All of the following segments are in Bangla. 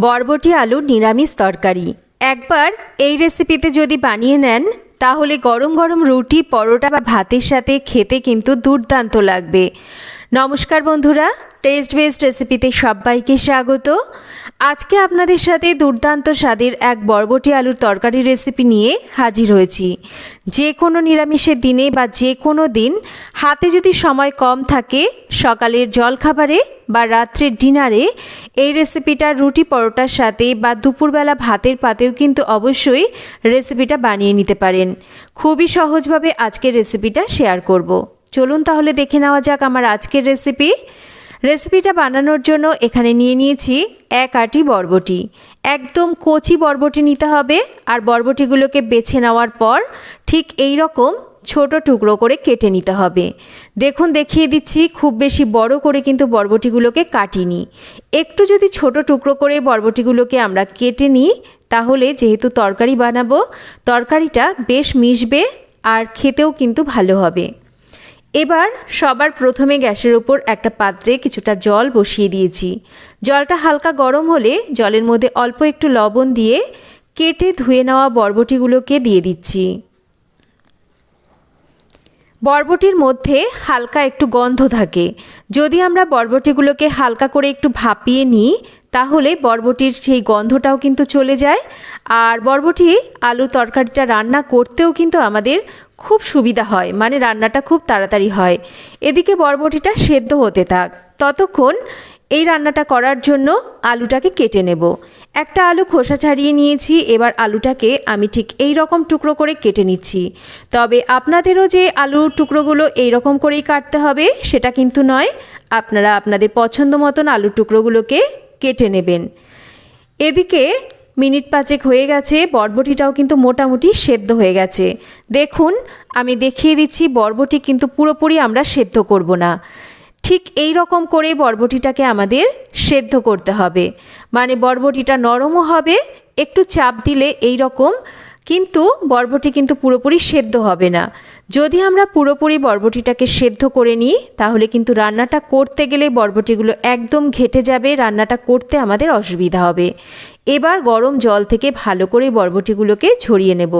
বরবটি আলুর নিরামিষ তরকারি। একবার এই রেসিপিতে যদি বানিয়ে নেন, তাহলে গরম গরম রুটি, পরোটা বা ভাতের সাথে খেতে কিন্তু দুর্দান্ত লাগবে। নমস্কার বন্ধুরা টেস্ট বেস্ট রেসিপিতে সবাইকে স্বাগত। আজকে আপনাদের সাথে দুর্দান্ত স্বাদের এক বরবটি আলুর তরকারি রেসিপি নিয়ে হাজির হয়েছি। যে কোনো নিরামিষের দিনে বা যে কোনো দিন হাতে যদি সময় কম থাকে, সকালের জলখাবারে বা রাত্রের ডিনারে এই রেসিপিটা রুটি পরোটার সাথে বা দুপুরবেলা ভাতের পাতেও কিন্তু অবশ্যই রেসিপিটা বানিয়ে নিতে পারেন। খুবই সহজভাবে আজকের রেসিপিটা শেয়ার করব। চলুন তাহলে দেখে নেওয়া যাক আমার আজকের রেসিপি রেসিপিটা বানানোর জন্য এখানে নিয়ে নিয়েছি এক আটি বরবটি। একদম কচি বরবটি নিতে হবে আর বরবটিগুলোকে বেছে নেওয়ার পর ঠিক এই রকম ছোট টুকরো করে কেটে নিতে হবে। দেখুন, দেখিয়ে দিচ্ছি, খুব বেশি বড় করে কিন্তু বরবটিগুলোকে কাটিনি। একটু যদি ছোট টুকরো করে বরবটিগুলোকে আমরা কেটে নিই, তাহলে যেহেতু তরকারি বানাবো, তরকারিটা বেশ মিশবে আর খেতেও কিন্তু ভালো হবে। এবার সবার প্রথমে গ্যাসের ওপর একটা পাত্রে কিছুটা জল বসিয়ে দিয়েছি। জলটা হালকা গরম হলে জলের মধ্যে অল্প একটু লবণ দিয়ে কেটে ধুয়ে নেওয়া বরবটিগুলোকে দিয়ে দিচ্ছি। বরবটির মধ্যে হালকা একটু গন্ধ থাকে। যদি আমরা বরবটিগুলোকে হালকা করে একটু ভাপিয়ে নিই, তাহলে বরবটির সেই গন্ধটাও কিন্তু চলে যায়। আর বরবটি আলু তরকারিটা রান্না করতেও কিন্তু আমাদের খুব সুবিধা হয় মানে রান্নাটা খুব তাড়াতাড়ি হয়। এদিকে বরবটিটা সেদ্ধ হতে থাক। ততক্ষণ এই রান্নাটা করার জন্য আলুটাকে কেটে নেব। একটা আলু খোসা ছাড়িয়ে নিয়েছি, এবার আলুটাকে আমি ঠিক এই রকম টুকরো করে কেটে নিচ্ছি। তবে আপনাদেরও যে আলুর টুকরোগুলো এই রকম করেই কাটতে হবে, সেটা কিন্তু নয়, আপনারা আপনাদের পছন্দ মতন আলুর টুকরোগুলোকে কেটে নেবেন। এদিকে মিনিট পাঁচেক হয়ে গেছে, বরবটিটাও কিন্তু মোটামুটি সেদ্ধ হয়ে গেছে। দেখুন, আমি দেখিয়ে দিচ্ছি বরবটি কিন্তু পুরোপুরি আমরা সেদ্ধ করব না। ঠিক এই রকম করে বরবটিটাকে আমাদের সেদ্ধ করতে হবে। মানে বরবটিটা নরমও হবে, একটু চাপ দিলে এই রকম, কিন্তু বরবটি কিন্তু পুরোপুরি সেদ্ধ হবে না। যদি আমরা পুরোপুরি বরবটিটাকে সেদ্ধ করে নিই, তাহলে কিন্তু রান্নাটা করতে গেলে বরবটিগুলো একদম ঘেটে যাবে, রান্নাটা করতে আমাদের অসুবিধা হবে। এবার গরম জল থেকে ভালো করে বরবটিগুলোকে ঝরিয়ে নেব।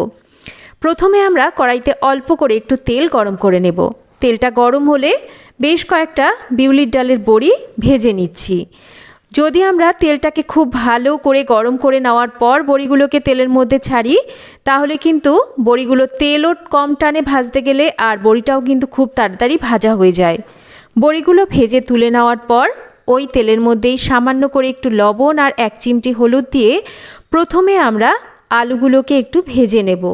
প্রথমে আমরা কড়াইতে অল্প করে একটু তেল গরম করে নেব। তেলটা গরম হলে বেশ কয়েকটা বিউলির ডালের বড়ি ভেজে নিচ্ছি। যদি আমরা তেলটাকে খুব ভালো করে গরম করে নেওয়ার পর বড়িগুলোকে তেলের মধ্যে ছাড়ি, তাহলে কিন্তু বড়িগুলো তেলও কম টানে ভাজতে গেলে আর বড়িটাও কিন্তু খুব তাড়াতাড়ি ভাজা হয়ে যায়। বড়িগুলো ভেজে তুলে নেওয়ার পর ওই তেলের মধ্যেই সামান্য করে একটু লবণ আর এক চিমটি হলুদ দিয়ে প্রথমে আমরা আলুগুলোকে একটু ভেজে নেব।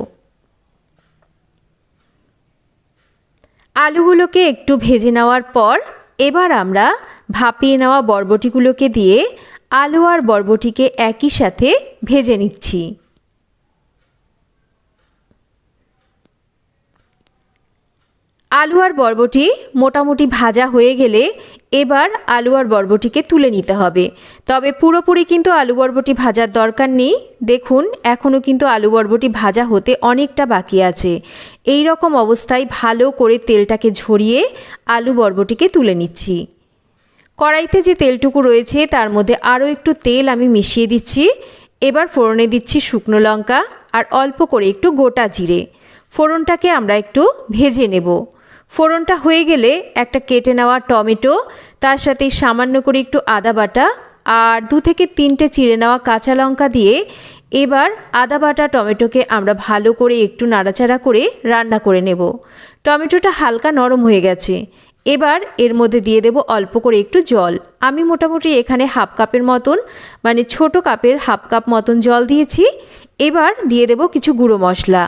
আলুগুলোকে একটু ভেজে নেওয়ার পর এবার আমরা ভাপিয়ে নেওয়া বরবটিগুলোকে দিয়ে আলু আর বরবটিকে একই সাথে ভেজে নিচ্ছি। আলু আর বরবটি মোটামুটি ভাজা হয়ে গেলে এবার আলু আর বরবটিকে তুলে নিতে হবে। তবে পুরোপুরি কিন্তু আলু বরবটি ভাজার দরকার নেই। দেখুন এখনও কিন্তু আলু বরবটি ভাজা হতে অনেকটা বাকি আছে। এই রকম অবস্থায় ভালো করে তেলটাকে ঝরিয়ে আলু বরবটিকে তুলে নিচ্ছি। কড়াইতে যে তেলটুকু রয়েছে, তার মধ্যে আরও একটু তেল আমি মিশিয়ে দিচ্ছি। এবার ফোড়নে দিচ্ছি শুকনো লঙ্কা আর অল্প করে একটু গোটা জিরে। ফোড়নটাকে আমরা একটু ভেজে নেব। ফোড়নটা হয়ে গেলে একটা কেটে নেওয়া টমেটো, তার সাথে সামান্য করে একটু আদা বাটা আর দু থেকে তিনটে চিড়ে নেওয়া কাঁচা লঙ্কা দিয়ে এবার আদা বাটা টমেটোকে আমরা ভালো করে একটু নাড়াচাড়া করে রান্না করে নেব। টমেটোটা হালকা নরম হয়ে গেছে। এবার এর মধ্যে দিয়ে দেব অল্প করে একটু জল। আমি মোটামুটি এখানে হাফ কাপের মতন মানে ছোট কাপের হাফ কাপ মতন জল দিয়েছি। এবার দিয়ে দেব কিছু গুঁড়ো মশলা।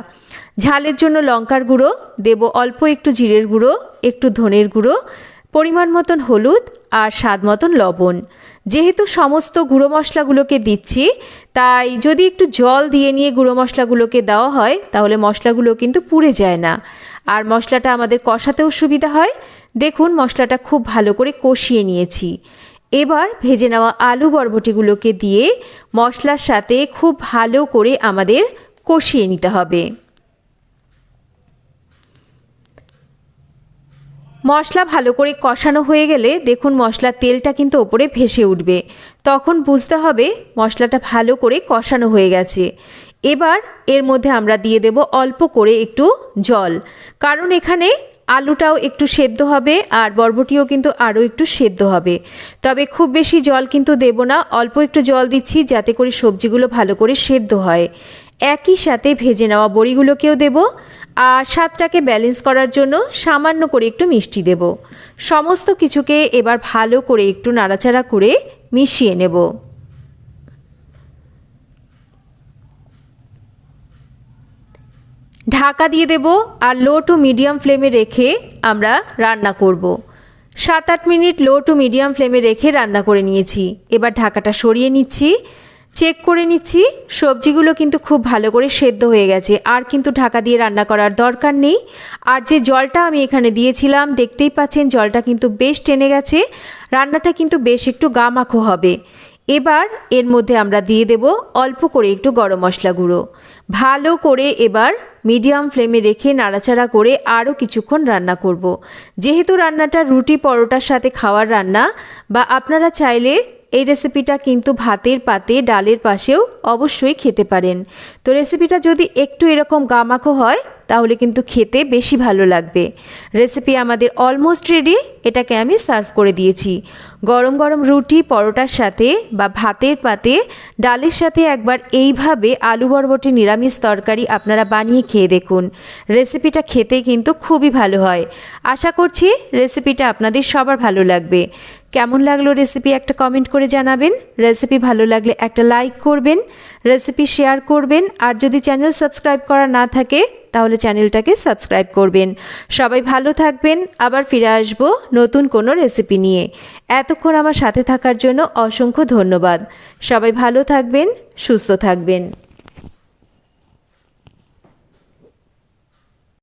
ঝালের জন্য লঙ্কার গুঁড়ো, দেব অল্প একটু জিরের গুঁড়ো, একটু ধনের গুঁড়ো, পরিমাণ মতন হলুদ আর স্বাদ মতন লবণ। যেহেতু সমস্ত গুঁড়ো মশলাগুলোকে দিচ্ছি, তাই যদি একটু জল দিয়ে নিয়ে গুঁড়ো মশলাগুলোকে দেওয়া হয়, তাহলে মশলাগুলো কিন্তু পুড়ে যায় না। আর মশলাটা আমাদের কষাতেও সুবিধা হয়। দেখুন, মশলাটা খুব ভালো করে কষিয়ে নিয়েছি। এবার ভেজে নেওয়া আলু বরবটিগুলোকে দিয়ে মশলার সাথে খুব ভালো করে আমাদের কষিয়ে নিতে হবে। মশলা ভালো করে কষানো হয়ে গেলে দেখুন মশলার তেলটা কিন্তু ওপরে ভেসে উঠবে। তখন বুঝতে হবে মশলাটা ভালো করে কষানো হয়ে গেছে। এবার এর মধ্যে আমরা দিয়ে দেব অল্প করে একটু জল। কারণ এখানে আলুটাও একটু সেদ্ধ হবে আর বরবটিও কিন্তু আরও একটু সেদ্ধ হবে। তবে খুব বেশি জল কিন্তু দেব না, অল্প একটু জল দিচ্ছি যাতে করে সবজিগুলো ভালো করে সেদ্ধ হয়। একই সাথে ভেজে নেওয়া বড়িগুলোকেও দেব। আর স্বাদটাকে ব্যালেন্স করার জন্য সামান্য করে একটু মিষ্টি দেব। সমস্ত কিছুকে এবার ভালো করে একটু নাড়াচাড়া করে মিশিয়ে নেব। ঢাকা দিয়ে দেব আর লো টু মিডিয়াম ফ্লেমে রেখে আমরা রান্না করব। সাত আট মিনিট লো টু মিডিয়াম ফ্লেমে রেখে রান্না করে নিয়েছি। এবার ঢাকাটা সরিয়ে নিচ্ছি। চেক করে নিচ্ছি। সবজিগুলো কিন্তু খুব ভালো করে সেদ্ধ হয়ে গেছে। আর কিন্তু ঢাকা দিয়ে রান্না করার দরকার নেই। আর যে জলটা আমি এখানে দিয়েছিলাম, দেখতেই পাচ্ছেন জলটা কিন্তু বেশ টেনে গেছে। রান্নাটা কিন্তু বেশ একটু গামাখো হবে। এবার এর মধ্যে আমরা দিয়ে দেব অল্প করে একটু গরম মশলা গুঁড়ো। ভালো করে এবার মিডিয়াম ফ্লেমে রেখে নাড়াচাড়া করে আরও কিছুক্ষণ রান্না করব। যেহেতু রান্নাটা রুটি পরোটার সাথে খাওয়ার রান্না, বা আপনারা চাইলে এই রেসিপিটা কিন্তু ভাতের পাতে, ডালের পাশেও অবশ্যই খেতে পারেন। তো রেসিপিটা যদি একটু এরকম গামাখো হয়, তাহলে কিন্তু খেতে বেশি ভালো লাগবে। রেসিপি আমাদের অলমোস্ট রেডি এটাকে আমি সার্ভ করে দিয়েছি। গরম গরম রুটি, পরোটার সাথে বা ভাতের পাতে, ডালের সাথে একবার এইভাবে আলু বরবটি নিরামিষ তরকারি আপনারা বানিয়ে খেয়ে দেখুন। রেসিপিটা খেতে কিন্তু খুবই ভালো হয়। আশা করছি রেসিপিটা আপনাদের সবার ভালো লাগবে। কেমন লাগল রেসিপি একটা কমেন্ট করে জানাবেন। রেসিপি ভালো লাগলে একটা লাইক করবেন রেসিপি শেয়ার করবেন, আর যদি চ্যানেল সাবস্ক্রাইব করা না থাকে, তাহলে চ্যানেলটাকে সাবস্ক্রাইব করবেন। সবাই ভালো থাকবেন, আবার ফিরে আসব নতুন কোনো রেসিপি নিয়ে। এতক্ষণ আমার সাথে থাকার জন্য অসংখ্য ধন্যবাদ। সবাই ভালো থাকবেন, সুস্থ থাকবেন।